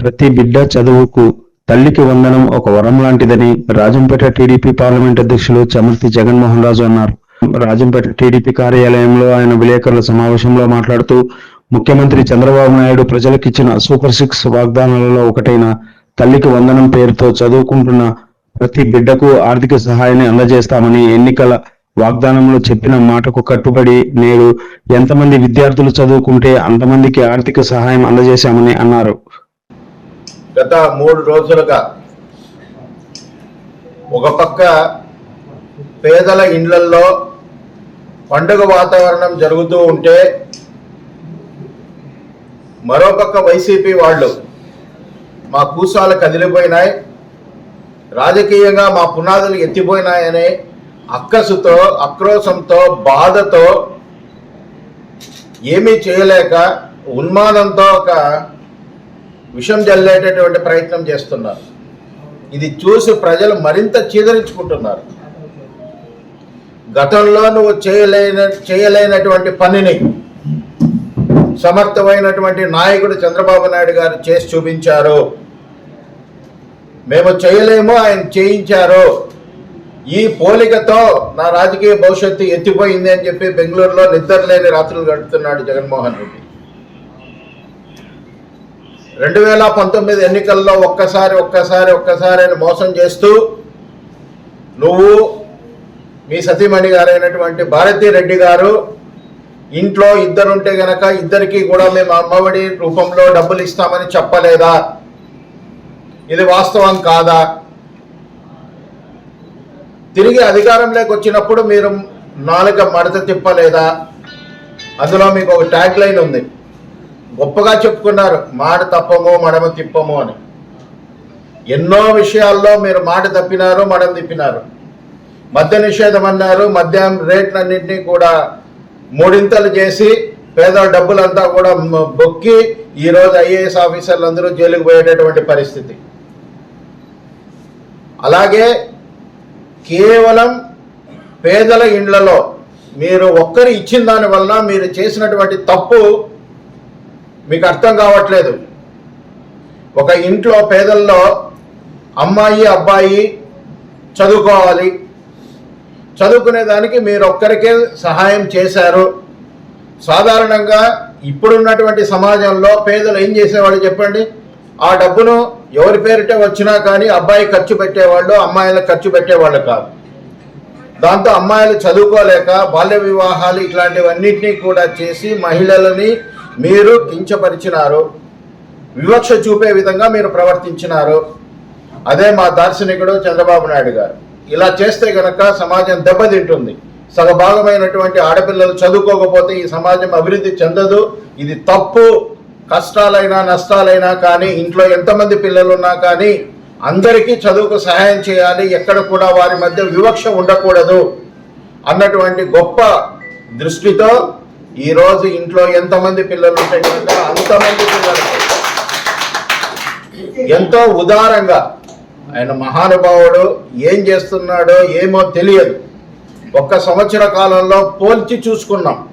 ప్రతి బిడ్డ చదువుకు తల్లికి వందనం ఒక వరం లాంటిదని రాజంపేట టీడీపీ పార్లమెంట్ అధ్యక్షులు చమర్తి జగన్మోహన్ రాజు అన్నారు. రాజంపేట టీడీపీ కార్యాలయంలో ఆయన విలేకరుల సమావేశంలో మాట్లాడుతూ ముఖ్యమంత్రి చంద్రబాబు నాయుడు ప్రజలకిచ్చిన సూపర్ సిక్స్ వాగ్దానాలలో ఒకటైన తల్లికి వందనం పేరుతో చదువుకుంటున్న ప్రతి బిడ్డకు ఆర్థిక సహాయాన్ని అందజేస్తామని ఎన్నికల వాగ్దానంలో చెప్పిన మాటకు కట్టుబడి నేడు ఎంతమంది విద్యార్థులు చదువుకుంటే అంతమందికి ఆర్థిక సహాయం అందజేశామని అన్నారు. గత మూడు రోజులుగా ఒక పక్క పేదల ఇండ్లల్లో పండుగ వాతావరణం జరుగుతూ ఉంటే మరోపక్క వైసీపీ వాళ్ళు మా కూసాలు కదిలిపోయినాయి. రాజకీయంగా మా పునాదులు ఎత్తిపోయినాయనే అక్కసుతో ఆక్రోశంతో బాధతో ఏమీ చేయలేక ఉన్మాదంతో ఒక విషం జల్లేటటువంటి ప్రయత్నం చేస్తున్నారు. ఇది చూసి ప్రజలు మరింత చీదరించుకుంటున్నారు. గతంలో నువ్వు చేయలేన చేయలేనటువంటి పనిని సమర్థమైనటువంటి నాయకుడు చంద్రబాబు నాయుడు గారు చేసి చూపించారు. మేము చేయలేము ఆయన చేయించారు. ఈ పోలికతో నా రాజకీయ భవిష్యత్తు ఎత్తిపోయింది అని చెప్పి బెంగళూరులో నిద్రలేని రాత్రులు గడుపుతున్నాడు జగన్మోహన్ రెడ్డి. రెండు వేల పంతొమ్మిది ఎన్నికల్లో ఒక్కసారి ఒక్కసారి ఒక్కసారి అని మోసం చేస్తూ నువ్వు మీ సతీమణి గారైనటువంటి భారతీ రెడ్డి గారు ఇంట్లో ఇద్దరుంటే గనక ఇద్దరికి కూడా మేము అమ్మఒడి రూపంలో డబ్బులు ఇస్తామని చెప్పలేదా? ఇది వాస్తవం కాదా? తిరిగి అధికారంలోకి వచ్చినప్పుడు మీరు నాలుక మడత తిప్పలేదా? అందులో మీకు ఒక ట్యాగ్ లైన్ ఉంది. గొప్పగా చెప్పుకున్నారు మాట తప్పము మడమ తిప్పము అని. ఎన్నో విషయాల్లో మీరు మాట తప్పినారు మడమ తిప్పినారు. మద్య నిషేధం అన్నారు మద్యం రేట్లన్నింటినీ కూడా మూడింతలు చేసి పేద డబ్బులంతా కూడా బొక్కి ఈరోజు ఐఏఎస్ ఆఫీసర్లు అందరూ జైలుకు పోయేటటువంటి పరిస్థితి. అలాగే కేవలం పేదల ఇండ్లలో మీరు ఒక్కరు ఇచ్చిన దానివల్ల మీరు చేసినటువంటి తప్పు మీకు అర్థం కావట్లేదు. ఒక ఇంట్లో పేదల్లో అమ్మాయి అబ్బాయి చదువుకోవాలి చదువుకునే దానికి మీరు ఒక్కరికే సహాయం చేశారు. సాధారణంగా ఇప్పుడున్నటువంటి సమాజంలో పేదలు ఏం చేసేవాళ్ళు చెప్పండి? ఆ డబ్బును ఎవరి పేరిట వచ్చినా కానీ అబ్బాయి ఖర్చు పెట్టేవాళ్ళు అమ్మాయిలకు ఖర్చు పెట్టేవాళ్ళు కాదు. దాంతో అమ్మాయిలు చదువుకోలేక బాల్య వివాహాలు ఇట్లాంటివన్నింటినీ కూడా చేసి మహిళలని మీరు కించపరిచినారు. వివక్ష చూపే విధంగా మీరు ప్రవర్తించినారు. అదే మా దార్శనికుడు చంద్రబాబు నాయుడు గారు. ఇలా చేస్తే గనక సమాజం దెబ్బతింటుంది. సగభాగమైనటువంటి ఆడపిల్లలు చదువుకోకపోతే ఈ సమాజం అభివృద్ధి చెందదు. ఇది తప్పు. కష్టాలైనా నష్టాలైనా కానీ ఇంట్లో ఎంతమంది పిల్లలు ఉన్నా కానీ అందరికీ చదువుకు సహాయం చేయాలి. ఎక్కడ కూడా వారి మధ్య వివక్ష ఉండకూడదు అన్నటువంటి గొప్ప దృష్టితో ఈరోజు ఇంట్లో ఎంతమంది పిల్లలు ఉంటే అంతమంది పిల్లలు. ఎంతో ఉదారంగా ఆయన మహానుభావుడు ఏం చేస్తున్నాడో ఏమో తెలియదు. ఒక్క సంవత్సర కాలంలో పోల్చి చూసుకున్నాం.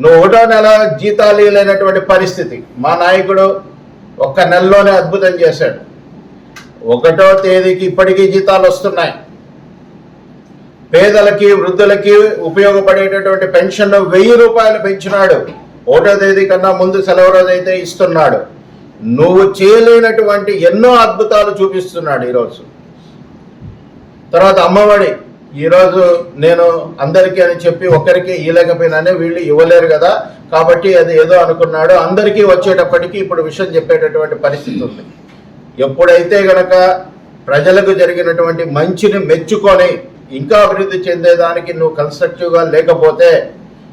నువ్వు ఒకటో నెల జీతాలు లేనటువంటి పరిస్థితి. మా నాయకుడు ఒక్క నెలలోనే అద్భుతం చేశాడు. ఒకటో తేదీకి ఇప్పటికీ జీతాలు వస్తున్నాయి. పేదలకి వృద్ధులకి ఉపయోగపడేటటువంటి పెన్షన్ వెయ్యి రూపాయలు పెంచినాడు. ఒకటో తేదీ కన్నా ముందు సెలవు రోజు అయితే ఇస్తున్నాడు. నువ్వు చేయలేనటువంటి ఎన్నో అద్భుతాలు చూపిస్తున్నాడు ఈరోజు తర్వాత అమ్మఒడి ఈరోజు నేను అందరికీ అని చెప్పి ఒక్కరికి ఇవ్వలేకపోయినానే వీళ్ళు ఇవ్వలేరు కదా కాబట్టి అది ఏదో అనుకున్నాడు. అందరికీ వచ్చేటప్పటికి ఇప్పుడు విషయం చెప్పేటటువంటి పరిస్థితి ఉంది. ఎప్పుడైతే గనక ప్రజలకు జరిగినటువంటి మంచిని మెచ్చుకొని ఇంకా అభివృద్ధి చెందేదానికి నువ్వు కన్స్ట్రక్టివ్గా లేకపోతే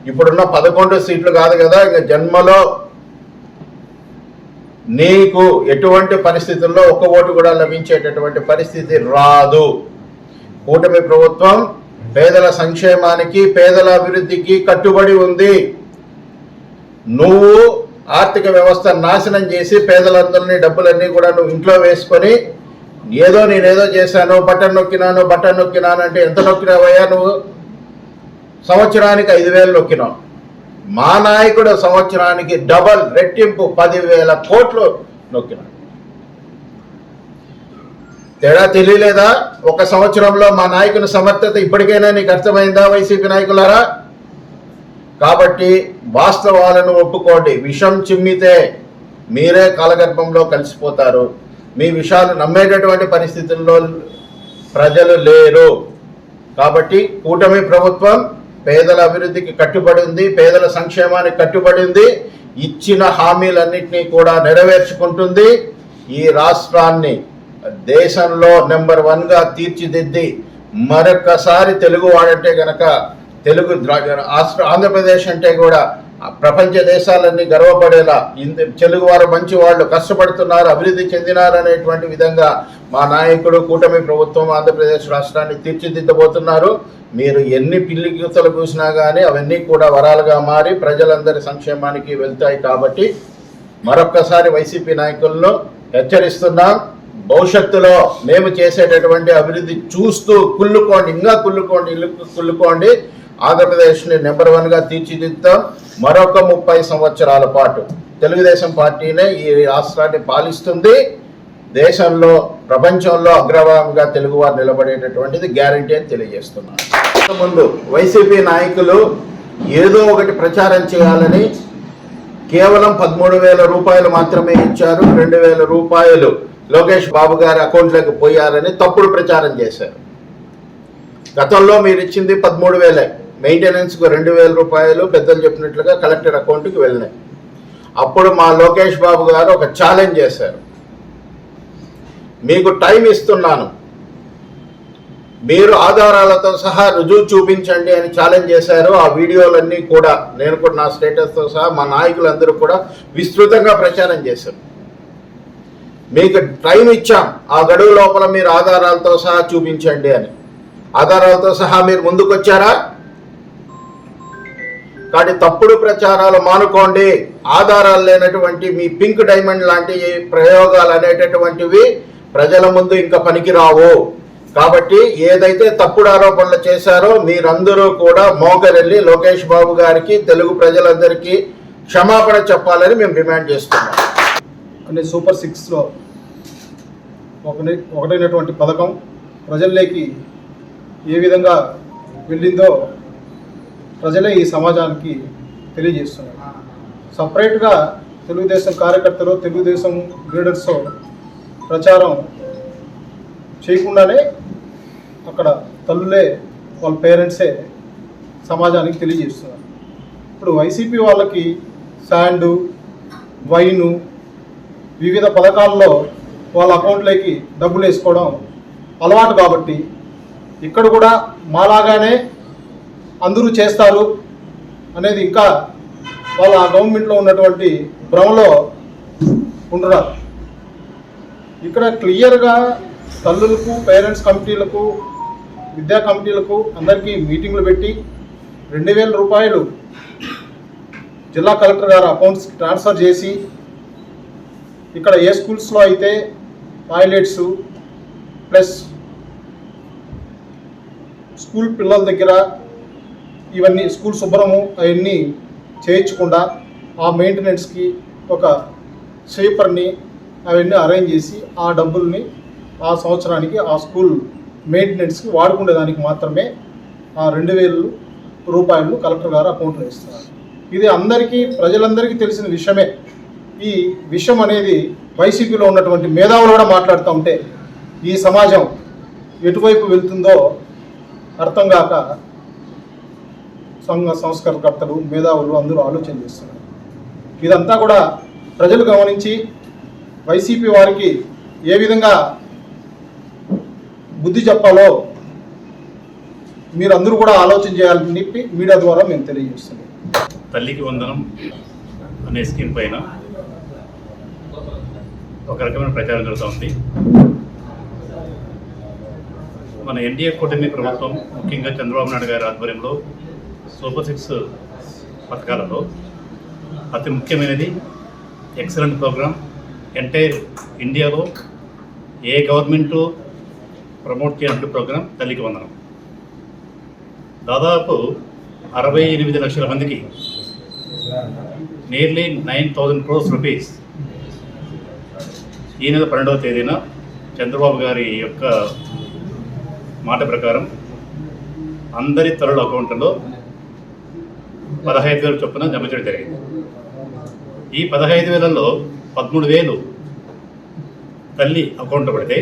ఇప్పుడున్న పదకొండు సీట్లు కాదు కదా ఇంకా జన్మలో నీకు ఎటువంటి పరిస్థితుల్లో ఒక్క ఓటు కూడా లభించేటటువంటి పరిస్థితి రాదు. కూటమి ప్రభుత్వం పేదల సంక్షేమానికి పేదల అభివృద్ధికి కట్టుబడి ఉంది. నువ్వు ఆర్థిక వ్యవస్థ నాశనం చేసి పేదలందరినీ డబ్బులన్నీ కూడా నువ్వు ఇంట్లో వేసుకొని ఏదో నేనేదో చేశాను బటన్ నొక్కినాను బటన్ నొక్కినాను అంటే ఎంత నొక్కినావయ్యా నువ్వు? సంవత్సరానికి ఐదు వేలు నొక్కినావు. మా నాయకుడు సంవత్సరానికి డబల్ రెట్టింపు పదివేల కోట్లు నొక్కినాడు. తేడా తెలియలేదా? ఒక సంవత్సరంలో మా నాయకుని సమర్థత ఇప్పటికైనా నీకు అర్థమైందా వైసీపీ నాయకులారా? కాబట్టి వాస్తవాలను ఒప్పుకోండి. విషం చిమ్మితే మీరే కాలగర్భంలో కలిసిపోతారు. మీ విషయాలు నమ్మేటటువంటి పరిస్థితుల్లో ప్రజలు లేరు. కాబట్టి కూటమి ప్రభుత్వం పేదల అభివృద్ధికి కట్టుబడి ఉంది పేదల సంక్షేమానికి కట్టుబడి ఉంది ఇచ్చిన హామీలన్నింటినీ కూడా నెరవేర్చుకుంటుంది. ఈ రాష్ట్రాన్ని దేశంలో నెంబర్ వన్గా తీర్చిదిద్ది మరొక్కసారి తెలుగు వాడంటే గనక తెలుగు ఆంధ్రప్రదేశ్ అంటే కూడా ప్రపంచ దేశాలన్నీ గర్వపడేలా ఇందు తెలుగు వారు మంచి వాళ్ళు కష్టపడుతున్నారు అభివృద్ధి చెందినారు అనేటువంటి విధంగా మా నాయకుడు కూటమి ప్రభుత్వం ఆంధ్రప్రదేశ్ రాష్ట్రాన్ని తీర్చిదిద్దబోతున్నారు. మీరు ఎన్ని పిల్లి గీతలు చూసినా కానీ అవన్నీ కూడా వరాలుగా మారి ప్రజలందరి సంక్షేమానికి వెళ్తాయి కాబట్టి మరొక్కసారి వైసీపీ నాయకులను హెచ్చరిస్తున్నాం. భవిష్యత్తులో మేము చేసేటటువంటి అభివృద్ధి చూస్తూ కుళ్ళుకోండి ఇంకా కుళ్ళుకోండి ఇల్లు కుళ్ళుకోండి. ఆంధ్రప్రదేశ్ని నెంబర్ వన్గా తీర్చిదిద్దాం. మరొక ముప్పై సంవత్సరాల పాటు తెలుగుదేశం పార్టీనే ఈ రాష్ట్రాన్ని పాలిస్తుంది. దేశంలో ప్రపంచంలో అగ్రభాగంగా తెలుగువారు నిలబడేటటువంటిది గ్యారంటీ అని తెలియజేస్తున్నాను. ముందు వైసీపీ నాయకులు ఏదో ఒకటి ప్రచారం చేయాలని కేవలం పదమూడు వేల రూపాయలు మాత్రమే ఇచ్చారు. రెండు వేల రూపాయలు లోకేష్ బాబు గారి అకౌంట్లోకి పోయారని తప్పుడు ప్రచారం చేశారు. గతంలో మీరు ఇచ్చింది పదమూడు వేలే. మెయింటెనెన్స్కు రెండు వేల రూపాయలు పెద్దలు చెప్పినట్లుగా కలెక్టర్ అకౌంట్కి వెళ్ళినాయి. అప్పుడు మా లోకేష్ బాబు గారు ఒక ఛాలెంజ్ చేశారు. మీకు టైం ఇస్తున్నాను. మీరు ఆధారాలతో సహా రుజువు చూపించండి అని ఛాలెంజ్ చేశారు. ఆ వీడియోలన్నీ కూడా నేను కూడా నా స్టేటస్తో సహా మా నాయకులందరూ కూడా విస్తృతంగా ప్రచారం చేశారు. మీకు టైం ఇచ్చాం. ఆ గడువు లోపల మీరు ఆధారాలతో సహా చూపించండి అని. ఆధారాలతో సహా మీరు ముందుకు వచ్చారా కాబట్టి తప్పుడు ప్రచారాలు మానుకోండి. ఆధారాలు లేనటువంటి మీ పింక్ డైమండ్ లాంటి ప్రయోగాలు అనేటటువంటివి ప్రజల ముందు ఇంకా పనికిరావు. కాబట్టి ఏదైతే తప్పుడు ఆరోపణలు చేశారో మీరందరూ కూడా మోకరెళ్ళి లోకేష్ బాబు గారికి తెలుగు ప్రజలందరికీ క్షమాపణ చెప్పాలని మేము డిమాండ్ చేస్తున్నాం. అంటే సూపర్ సిక్స్లో ఒకటి ఒకటైనటువంటి పథకం ప్రజల్లోకి ఏ విధంగా వెళ్ళిందో ప్రజలే ఈ సమాజానికి తెలియజేస్తున్నారు. సపరేట్గా తెలుగుదేశం కార్యకర్తలు తెలుగుదేశం లీడర్స్ ప్రచారం చేయకుండానే అక్కడ తల్లులే వాళ్ళ పేరెంట్సే సమాజానికి తెలియజేస్తున్నారు. ఇప్పుడు వైసీపీ వాళ్ళకి శాండు వైను వివిధ పథకాల్లో వాళ్ళ అకౌంట్లోకి డబ్బులు వేసుకోవడం అలవాటు కాబట్టి ఇక్కడ కూడా మాలాగానే అందరూ చేస్తారు అనేది ఇంకా వాళ్ళ గవర్నమెంట్లో ఉన్నటువంటి భ్రమలో ఉంటున్నారు ఇక్కడ క్లియర్గా తల్లులకు పేరెంట్స్ కమిటీలకు విద్యా కమిటీలకు అందరికీ మీటింగ్లు పెట్టి రెండు వేల రూపాయలు జిల్లా కలెక్టర్ గారు అకౌంట్స్ ట్రాన్స్ఫర్ చేసి ఇక్కడ ఏ స్కూల్స్లో అయితే టాయిలెట్స్ ప్లస్ స్కూల్ పిల్లల దగ్గర ఇవన్నీ స్కూల్ శుభ్రము అవన్నీ చేయించకుండా ఆ మెయింటెనెన్స్కి ఒక స్వీపర్ని అవన్నీ అరేంజ్ చేసి ఆ డబ్బుల్ని ఆ సంవత్సరానికి ఆ స్కూల్ మెయింటెనెన్స్కి వాడుకునే దానికి మాత్రమే ఆ రెండు వేలు రూపాయలు కలెక్టర్ గారు అకౌంట్లో ఇస్తున్నారు ఇది అందరికీ ప్రజలందరికీ తెలిసిన విషయమే. ఈ విషయం అనేది వైసీపీలో ఉన్నటువంటి మేధావులు కూడా మాట్లాడుతూ ఉంటే ఈ సమాజం ఎటువైపు వెళ్తుందో అర్థం కాక సంఘ సంస్కరణకర్తలు మేధావులు అందరూ ఆలోచన చేస్తున్నారు. ఇదంతా కూడా ప్రజలు గమనించి వైసీపీ వారికి ఏ విధంగా బుద్ధి చెప్పాలో మీరందరూ కూడా ఆలోచన చేయాలని చెప్పి మీడియా ద్వారా మేము తెలియజేస్తున్నాం. తల్లికి వందనం అనే స్కీమ్ పైన ఒక రకమైన ప్రచారం జరుగుతోంది మన ఎన్డీఏ కూటమి ప్రభుత్వం ముఖ్యంగా చంద్రబాబు నాయుడు గారి ఆధ్వర్యంలో సూపర్ సిక్స్ పథకాలలో అతి ముఖ్యమైనది ఎక్సలెంట్ ప్రోగ్రామ్. ఎంటైర్ ఇండియాలో ఏ గవర్నమెంటు ప్రమోట్ చేయనట్టు ప్రోగ్రాం తల్లికి వందనం. దాదాపు అరవై ఎనిమిది లక్షల మందికి nearly nine thousand crores rupees ఈ నెల పన్నెండవ తేదీన చంద్రబాబు గారి యొక్క మాట ప్రకారం అందరి తరుల అకౌంట్లో పదహైదు వేల చొప్పున జమ చేయడం జరిగింది. ఈ పదహైదు వేలలో పదమూడు వేలు తల్లి అకౌంట్లో పడితే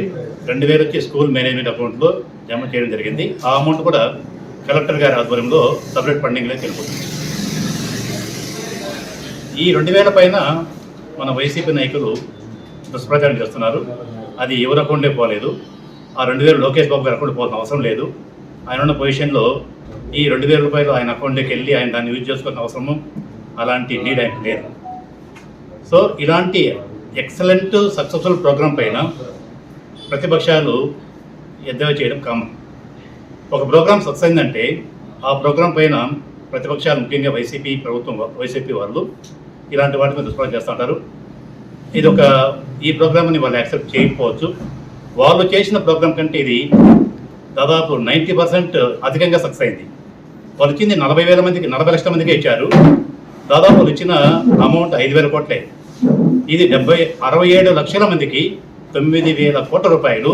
రెండు వేలు వచ్చి స్కూల్ మేనేజ్మెంట్ అకౌంట్లో జమ చేయడం జరిగింది. ఆ అమౌంట్ కూడా కలెక్టర్ గారి ఆధ్వర్యంలో సపరేట్ ఫండింగ్లో వెళ్ళిపోతుంది. ఈ రెండు వేల పైన మన వైసీపీ నాయకులు దుష్ప్రచారం చేస్తున్నారు. అది ఎవరి అకౌంటే పోలేదు. ఆ రెండు వేలు లోకేష్ బాబు గారి అకౌంట్ పోవాల్సిన అవసరం లేదు. ఆయన ఉన్న పొజిషన్లో ఈ రెండు వేల రూపాయలు ఆయన అకౌంట్లోకి వెళ్ళి ఆయన దాన్ని యూజ్ చేసుకున్న అవసరము అలాంటి నీడ్ ఆయనకు లేదు. సో ఇలాంటి ఎక్సలెంట్ సక్సెస్ఫుల్ ప్రోగ్రాం పైన ప్రతిపక్షాలు ఎద్దవ చేయడం కామన్ ఒక ప్రోగ్రామ్ సక్సెస్ అయిందంటే ఆ ప్రోగ్రాం పైన ప్రతిపక్షాలు ముఖ్యంగా వైసీపీ ప్రభుత్వం వైసీపీ వాళ్ళు ఇలాంటి వాటి మీద దుష్ప్రచారం చేస్తూ ఉంటారు. ఇది ఒక ఈ ప్రోగ్రామ్ని వాళ్ళు యాక్సెప్ట్ చేయకపోవచ్చు. వాళ్ళు చేసిన ప్రోగ్రామ్ కంటే ఇది దాదాపు నైంటీ పర్సెంట్ అధికంగా సక్సెస్ అయింది. వాళ్ళు ఇచ్చింది నలభై వేల మందికి నలభై లక్షల మందికి ఇచ్చారు. దాదాపు వాళ్ళు ఇచ్చిన అమౌంట్ ఐదు వేల కోట్లే. ఇది డెబ్బై అరవై ఏడు లక్షల మందికి తొమ్మిది వేల కోట్ల రూపాయలు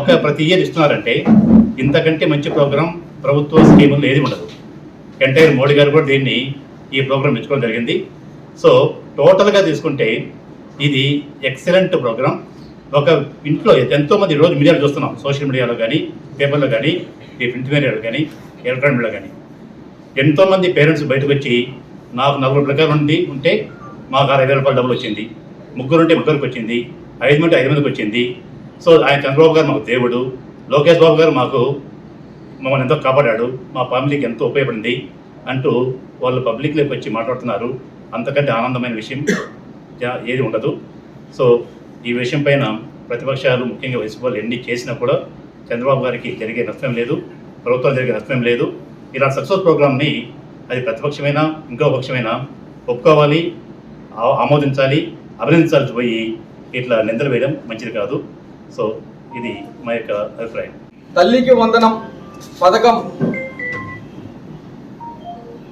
ఒక ప్రతి ఇయర్ ఇస్తున్నారంటే ఇంతకంటే మంచి ప్రోగ్రాం ప్రభుత్వ స్కీములు ఏది ఉండదు. ఎంటైర్ మోడీ గారు కూడా దీన్ని ఈ ప్రోగ్రాం ఎంచుకోవడం జరిగింది. సో టోటల్గా తీసుకుంటే ఇది ఎక్సలెంట్ ప్రోగ్రాం. ఒక ఇంట్లో ఎంతోమంది రోజు మీడియాలో చూస్తున్నాం. సోషల్ మీడియాలో కానీ పేపర్లో కానీ ఈ ప్రింట్ మీడియాలో కానీ ఎలక్ట్రానిక్ మీడియాలో కానీ ఎంతోమంది పేరెంట్స్ బయటకు వచ్చి నాకు నలుగురు ప్రకారం ఉండి ఉంటే మాకు అరవై వేల రూపాయలు డబ్బులు వచ్చింది. ముగ్గురు ఉంటే ముగ్గురికి వచ్చింది. ఐదు మంది ఐదు మందికి వచ్చింది. సో ఆయన చంద్రబాబు గారు మాకు దేవుడు. లోకేష్ బాబు గారు మాకు మమ్మల్ని ఎంతో కాపాడాడు. మా ఫ్యామిలీకి ఎంతో ఉపయోగపడింది అంటూ వాళ్ళు పబ్లిక్లోకి వచ్చి మాట్లాడుతున్నారు. అంతకంటే ఆనందమైన విషయం ఏది ఉండదు. సో ఈ విషయం పైన ప్రతిపక్షాలు ముఖ్యంగా వైసీపీ వాళ్ళు ఎన్ని చేసినా కూడా చంద్రబాబు గారికి జరిగే నష్టం లేదు ప్రభుత్వం జరిగే నష్టం లేదు. ఇలా సక్సెస్ ప్రోగ్రామ్ని అది ప్రతిపక్షమైనా ఇంకో పక్షమైనా ఒప్పుకోవాలి ఆ- ఆమోదించాలి అభినందించాల్సి పోయి ఇట్లా నిందలు వేయడం మంచిది కాదు. సో ఇది మా యొక్క అభిప్రాయం. తల్లికి వందనం పథకం.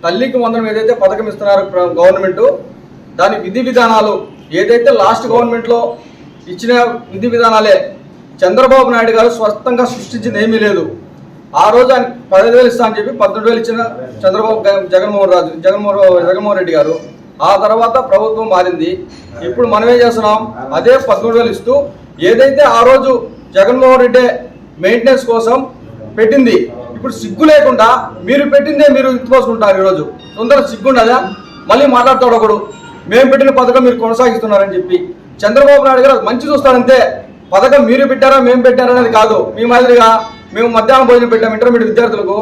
తల్లికి వందనం ఏదైతే పథకం ఇస్తున్నారు ప్ర- గవర్నమెంట్ దాని విధి విధానాలు ఏదైతే లాస్ట్ గవర్నమెంట్లో ఇచ్చిన విధి విధానాలే. చంద్రబాబు నాయుడు గారు స్వస్థంగా సృష్టించింది ఏమీ లేదు. ఆ రోజు ఆయన పదహైదు వేలు ఇస్తా అని చెప్పి పద్దెనిమిది వేలు ఇచ్చిన చంద్రబాబు జగన్మోహన్ రాజు జగన్మోహన్ జగన్మోహన్ రెడ్డి గారు ఆ తర్వాత ప్రభుత్వం మారింది. ఇప్పుడు మనం ఏం చేస్తున్నాం? అదే పదమూడు వేలు ఇస్తూ ఏదైతే ఆ రోజు జగన్మోహన్ రెడ్డి మెయింటెనెన్స్ కోసం పెట్టింది ఇప్పుడు సిగ్గు లేకుండా మీరు పెట్టిందే మీరు ఎత్తుపోసుకుంటారు ఈరోజు. తొందర సిగ్గుండదా? మళ్ళీ మాట్లాడతాడు ఒకడు. మేము పెట్టిన పథకం మీరు కొనసాగిస్తున్నారని చెప్పి. చంద్రబాబు నాయుడు గారు మంచి చూస్తారంతే. పథకం మీరు పెట్టారా మేము పెట్టారా అనేది కాదు. మీ మాదిరిగా మేము మధ్యాహ్నం భోజనం పెట్టాము ఇంటర్మీడియట్ విద్యార్థులకు.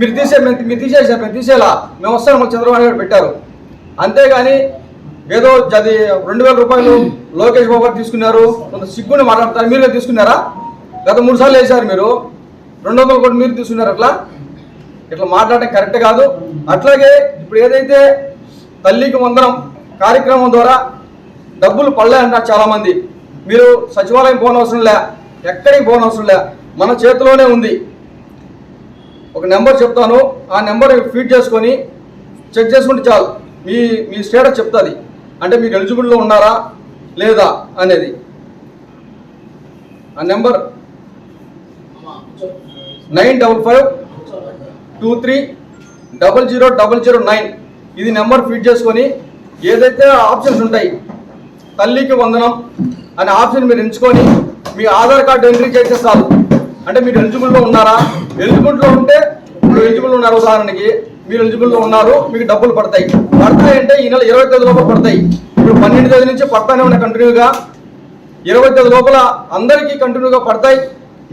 మీరు తీసే మీరు తీసేసా మేము తీసేలా. మేము వస్తాను మాకు చంద్రబాబు నాయుడు గారు పెట్టారు. అంతేగాని ఏదో అది రెండు వేల రూపాయలు లోకేష్ బాబు గారు తీసుకున్నారు. కొంత సిగ్గుని మాట్లాడతారు. మీరు తీసుకున్నారా? గత మూడు సార్లు వేశారు మీరు. రెండు వందల కోట్లు మీరు తీసుకున్నారు అట్లా? ఇట్లా మాట్లాడడం కరెక్ట్ కాదు. అట్లాగే ఇప్పుడు ఏదైతే తల్లికి వందనం కార్యక్రమం ద్వారా డబ్బులు పడలే అంటారు చాలామంది. మీరు సచివాలయం పోనవసరం లే ఎక్కడికి పోనవసరం లే మన చేతిలోనే ఉంది. ఒక నెంబర్ చెప్తాను ఆ నెంబర్ ఫీడ్ చేసుకొని చెక్ చేసుకుంటే చాలు. మీ మీ స్టేటస్ చెప్తుంది. అంటే మీరు ఎలిజిబుల్లో ఉన్నారా లేదా అనేది. ఆ number nine double five two three double zero double zero nine. ఇది నెంబర్ ఫీడ్ చేసుకొని ఏదైతే ఆప్షన్స్ ఉంటాయి తల్లికి వందనం అనే ఆప్షన్ మీరు ఎంచుకొని మీ ఆధార్ కార్డు ఎంట్రీ చేస్తే చాలు అంటే మీరు ఎలిజిబుల్లో ఉన్నారా? ఎలిజిబుల్లో ఉంటే ఇప్పుడు ఎలిజిబుల్ ఉన్నారు. ఉదాహరణకి మీరు ఎలిజిబుల్లో ఉన్నారు మీకు డబ్బులు పడతాయి. పడతాయి అంటే ఈ నెల ఇరవై తేదీ లోపల పడతాయి. ఇప్పుడు పన్నెండు తేదీ నుంచి పడతానే ఉన్న కంటిన్యూగా. ఇరవై తేదీ లోపల అందరికీ కంటిన్యూగా పడతాయి.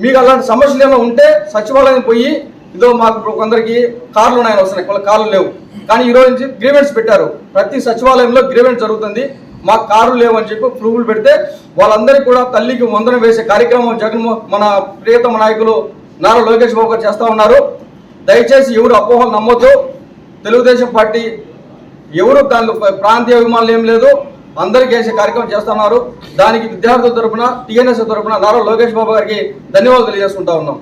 మీకు అలాంటి సమస్యలు ఏమైనా ఉంటే సచివాలయం పోయి ఇదో మాకు కొందరికి కార్లు ఉన్నాయని వస్తున్నాయి. వాళ్ళ కార్లు లేవు. కానీ ఈరోజు నుంచి గ్రీవెంట్స్ పెట్టారు. ప్రతి సచివాలయంలో గ్రీవెంట్ జరుగుతుంది. మాకు కారు లేవని చెప్పి ప్రూఫ్లు పెడితే వాళ్ళందరికీ కూడా తల్లికి వందన వేసే కార్యక్రమం జగన్మోహన్ మన ప్రియతమ నాయకులు నారా లోకేష్ బాబు గారు చేస్తూ ఉన్నారు. దయచేసి ఎవరు అపోహలు నమ్మొద్దు. తెలుగుదేశం పార్టీ ఎవరు దానిలో ప్రాంతీయ అభిమానులు ఏం లేదు. అందరికీ వేసే కార్యక్రమం చేస్తున్నారు దానికి విద్యార్థుల తరఫున టీఎన్ఎస్ తరపున నారా లోకేష్ బాబు గారికి ధన్యవాదాలు తెలియజేసుకుంటా ఉన్నాం.